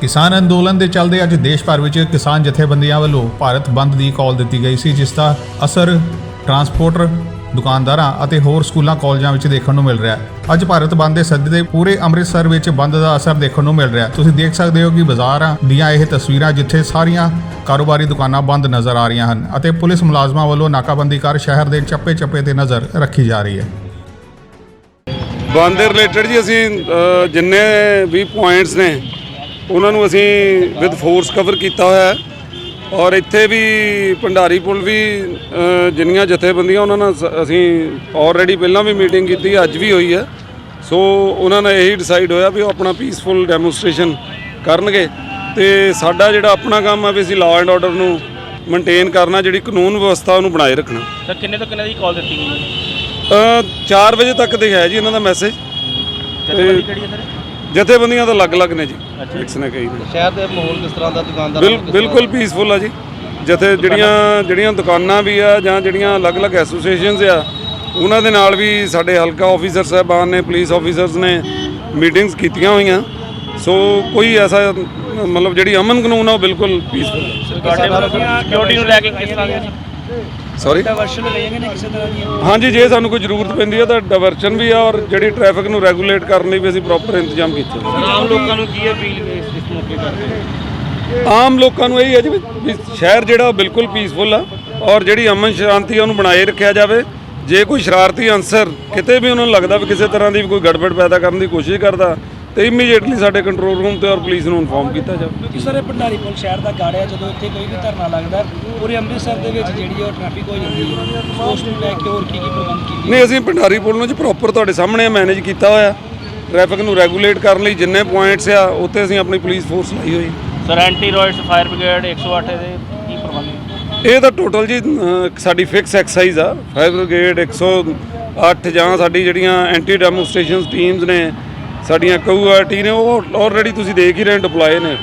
ਕਿਸਾਨ ਅੰਦੋਲਨ ਦੇ ਚੱਲਦੇ ਅੱਜ ਦੇਸ਼ ਭਰ ਵਿੱਚ ਕਿਸਾਨ ਜਥੇਬੰਦੀਆਂ ਵੱਲੋਂ ਭਾਰਤ ਬੰਦ ਦੀ ਕਾਲ ਦਿੱਤੀ ਗਈ ਸੀ, ਜਿਸ ਦਾ ਅਸਰ ਟਰਾਂਸਪੋਰਟਰ, ਦੁਕਾਨਦਾਰਾਂ ਅਤੇ ਹੋਰ ਸਕੂਲਾਂ, ਕਾਲਜਾਂ ਵਿੱਚ ਦੇਖਣ ਨੂੰ ਮਿਲ ਰਿਹਾ ਹੈ। ਅੱਜ ਭਾਰਤ ਬੰਦ ਦੇ ਸੱਦੇ ਦੇ ਪੂਰੇ ਅੰਮ੍ਰਿਤਸਰ ਵਿੱਚ ਬੰਦ ਦਾ ਅਸਰ ਦੇਖਣ ਨੂੰ ਮਿਲ ਰਿਹਾ ਤੁਸੀਂ ਦੇਖ ਸਕਦੇ ਹੋ ਕਿ ਬਾਜ਼ਾਰਾਂ ਦੀਆਂ ਇਹ ਤਸਵੀਰਾਂ ਜਿੱਥੇ ਸਾਰੀਆਂ ਕਾਰੋਬਾਰੀ ਦੁਕਾਨਾਂ ਬੰਦ ਨਜ਼ਰ ਆ ਰਹੀਆਂ ਹਨ ਅਤੇ ਪੁਲਿਸ ਮੁਲਾਜ਼ਮਾਂ ਵੱਲੋਂ ਨਾਕਾਬੰਦੀ ਕਰ ਸ਼ਹਿਰ ਦੇ ਚੱਪੇ-ਚੱਪੇ ਤੇ ਨਜ਼ਰ ਰੱਖੀ ਜਾ ਰਹੀ ਹੈ। ਬੰਦ ਦੇ ਰਿਲੇਟਡ ਜੀ ਅਸੀਂ ਜਿੰਨੇ ਵੀ ਪੁਆਇੰਟਸ ਨੇ ਉਹਨਾਂ ਨੂੰ ਅਸੀਂ ਵਿਦ ਫੋਰਸ ਕਵਰ ਕੀਤਾ ਹੋਇਆ ਹੈ। ਔਰ ਇੱਥੇ ਵੀ ਭੰਡਾਰੀ ਪੁਲ ਵੀ ਜਿੰਨੀਆਂ ਜਥੇਬੰਦੀਆਂ ਉਹਨਾਂ ਨਾਲ ਅਸੀਂ ਆਲਰੇਡੀ ਪਹਿਲਾਂ ਵੀ ਮੀਟਿੰਗ ਕੀਤੀ ਅੱਜ ਵੀ ਹੋਈ ਹੈ। ਸੋ ਉਹਨਾਂ ਨੇ ਇਹੀ ਡਿਸਾਈਡ ਹੋਇਆ ਵੀ ਉਹ ਆਪਣਾ ਪੀਸਫੁਲ ਡੈਮੋਨਸਟ੍ਰੇਸ਼ਨ ਕਰਨਗੇ। ਤੇ ਸਾਡਾ ਜਿਹੜਾ ਆਪਣਾ ਕੰਮ ਹੈ ਵੀ ਅਸੀਂ ਲਾਅ ਐਂਡ ਆਰਡਰ ਨੂੰ ਮੇਨਟੇਨ ਕਰਨਾ ਜਿਹੜੀ ਕਾਨੂੰਨ ਵਿਵਸਥਾ ਉਹਨੂੰ ਬਣਾਏ ਰੱਖਣਾ। ਸਰ ਕਿੰਨੇ ਤੋਂ ਕਿੰਨੇ ਦੀ ਕਾਲ ਦਿੱਤੀ ਗਈ ਹੈ? ਅ, 4 ਵਜੇ ਤੱਕ ਦੇ ਹੈ ਜੀ ਇਹਨਾਂ ਦਾ ਮੈਸੇਜ ਜਥੇਬੰਦੀ ਕਿਹੜੀ ਹੈ ਸਰ? ਜਥੇਬੰਦੀਆਂ ਤਾਂ ਅਲੱਗ-ਅਲੱਗ ਨੇ ਜੀ। ਫਿਕਸ ਨੇ ਕਈ ਨੇ ਸ਼ਹਿਰ ਦੇ ਮਾਹੌਲ ਕਿਸ ਤਰ੍ਹਾਂ ਦਾ ਦੁਕਾਨਦਾਰ ਬਿਲ ਬਿਲਕੁਲ ਪੀਸਫੁਲ ਆ ਜੀ। ਜਥੇ ਜਿਹੜੀਆਂ ਜਿਹੜੀਆਂ ਦੁਕਾਨਾਂ ਵੀ ਆ ਜਾਂ ਜਿਹੜੀਆਂ ਅਲੱਗ-ਅਲੱਗ ਐਸੋਸੀਏਸ਼ਨਸ ਆ ਉਹਨਾਂ ਦੇ ਨਾਲ ਵੀ ਸਾਡੇ ਹਲਕਾ ਆਫੀਸਰ ਸਾਹਿਬਾਨ ਨੇ ਪੁਲਿਸ ਆਫੀਸਰਸ ਨੇ ਮੀਟਿੰਗਸ ਕੀਤੀਆਂ ਹੋਈਆਂ। ਸੋ ਕੋਈ ਐਸਾ ਮਤਲਬ ਜਿਹੜੀ ਅਮਨ ਕਾਨੂੰਨ ਆ ਉਹ ਬਿਲਕੁਲ ਪੀਸਫੁਲ ਤੁਹਾਡੇ ਵੱਲੋਂ ਸਿਕਿਉਰਿਟੀ ਨੂੰ ਲੈ ਕੇ ਕਿਸ ਤਰ੍ਹਾਂ ਦੀ ਸੌਰੀ ਡਾਇਵਰਸ਼ਨ ਲਈਆਂ ਨੇ ਕਿਸੇ ਤਰ੍ਹਾਂ ਦੀਆਂ? ਹਾਂਜੀ ਜੇ ਸਾਨੂੰ ਕੋਈ ਜ਼ਰੂਰਤ ਪੈਂਦੀ ਹੈ ਤਾਂ ਡਾਇਵਰਸ਼ਨ ਵੀ ਆ ਔਰ ਜਿਹੜੀ ਟ੍ਰੈਫਿਕ ਨੂੰ ਰੈਗੂਲੇਟ ਕਰਨ ਲਈ ਵੀ ਅਸੀਂ ਪ੍ਰੋਪਰ ਇੰਤਜ਼ਾਮ ਕੀਤੇ ਹੋਏ। ਆਮ ਲੋਕਾਂ ਨੂੰ ਕੀ ਅਪੀਲ ਇਸ ਮੌਕੇ ਕਰਦੇ ਹੋ? ਆਮ ਲੋਕਾਂ ਨੂੰ ਇਹ ਹੈ ਜੀ ਵੀ ਸ਼ਹਿਰ ਜਿਹੜਾ ਉਹ ਬਿਲਕੁਲ ਪੀਸਫੁਲ ਆ ਔਰ ਜਿਹੜੀ ਅਮਨ ਸ਼ਾਂਤੀ ਆ ਉਹਨੂੰ ਬਣਾਏ ਰੱਖਿਆ ਜਾਵੇ। ਜੇ ਕੋਈ ਸ਼ਰਾਰਤੀ ਅਨਸਰ ਕਿਤੇ ਵੀ ਉਹਨਾਂ ਨੂੰ ਲੱਗਦਾ ਵੀ ਕਿਸੇ ਤਰ੍ਹਾਂ ਦੀ ਕੋਈ ਗੜਬੜ ਪੈਦਾ ਕਰਨ ਦੀ ਕੋਸ਼ਿਸ਼ ਕਰਦਾ ਤੇ ਇਮੀਡੀਏਟਲੀ ਸਾਡੇ ਕੰਟਰੋਲ ਰੂਮ ਤੇ ਔਰ ਪੁਲਿਸ ਨੂੰ ਇਨਫੋਰਮ ਕੀਤਾ ਜਾਵੇ। ਕਿਉਂਕਿ ਸਰ ਇਹ ਭੰਡਾਰੀ ਪੁਲ ਸ਼ਹਿਰ ਦਾ ਗਾੜਿਆ ਜਦੋਂ ਇੱਥੇ ਕੋਈ ਵੀ ਧਰਨਾ ਲੱਗਦਾ ਪੂਰੇ ਅੰਮ੍ਰਿਤਸਰ ਦੇ ਵਿੱਚ ਜਿਹੜੀ ਉਹ ਟ੍ਰੈਫਿਕ ਹੋ ਜਾਂਦੀ ਹੈ ਉਸ ਨੂੰ ਲੈ ਕੇ ਹੋਰ ਕੀ ਕੀ ਪ੍ਰਬੰਧ ਕੀਤੇ ਨਹੀਂ ਅਸੀਂ ਭੰਡਾਰੀ ਪੁਲ ਨੂੰ ਜੀ ਪ੍ਰੋਪਰ ਤੁਹਾਡੇ ਸਾਹਮਣੇ ਮੈਨੇਜ ਕੀਤਾ ਹੋਇਆ। ਟ੍ਰੈਫਿਕ ਨੂੰ ਰੈਗੂਲੇਟ ਕਰਨ ਲਈ ਜਿੰਨੇ ਪੁਆਇੰਟਸ ਆ ਉੱਥੇ ਅਸੀਂ ਆਪਣੀ ਪੁਲਿਸ ਫੋਰਸ ਲਾਈ ਹੋਈ। Sir anti riots fire brigade 108 ਦੇ ਕੀ ਪ੍ਰਬੰਧ ਇਹ ਤਾਂ ਟੋਟਲ ਜੀ ਸਾਡੀ ਫਿਕਸ ਐਕਸਰਸਾਈਜ਼ ਆ। ਫਾਇਰ ਬ੍ਰਿਗੇਡ 108 ਜਾਂ ਸਾਡੀ ਜਿਹੜੀਆਂ ਐਂਟੀ ਡੈਮੋਨਸਟ੍ਰੇਸ਼ਨਸ ਟੀਮਸ ਨੇ ਸਾਡੀਆਂ ਕਊ ਕਊਆਰਟੀ ਨੇ ਉਹ ਆਲਰੇਡੀ ਤੁਸੀਂ ਦੇਖ ਹੀ ਰਹੇ ਡਿਪਲੋਏ ਨੇ।